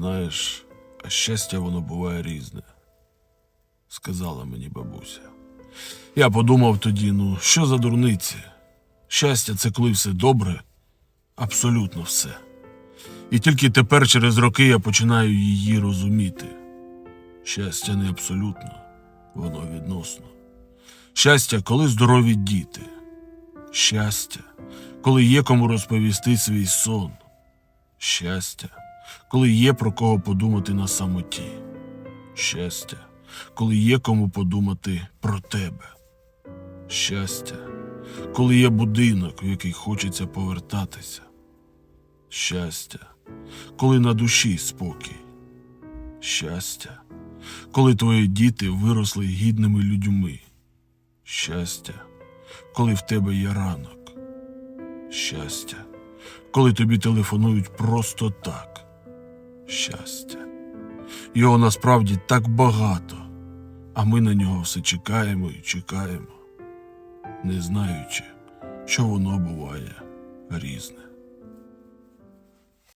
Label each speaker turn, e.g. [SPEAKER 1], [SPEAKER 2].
[SPEAKER 1] Знаєш, а щастя воно буває різне, сказала мені бабуся. Я подумав тоді, ну що за дурниці? Щастя це коли все добре, абсолютно все. І тільки тепер, через роки, я починаю її розуміти. Щастя не абсолютно, воно відносно. Щастя, коли здорові діти. Щастя, коли є кому розповісти свій сон. Щастя, коли є про кого подумати на самоті. Щастя, коли є кому подумати про тебе. Щастя, коли є будинок, в який хочеться повертатися. Щастя, коли на душі спокій. Щастя, коли твої діти виросли гідними людьми. Щастя, коли в тебе є ранок. Щастя, коли тобі телефонують просто так. Щастя. Його насправді так багато, а ми на нього все чекаємо і чекаємо, не знаючи, що воно буває різне.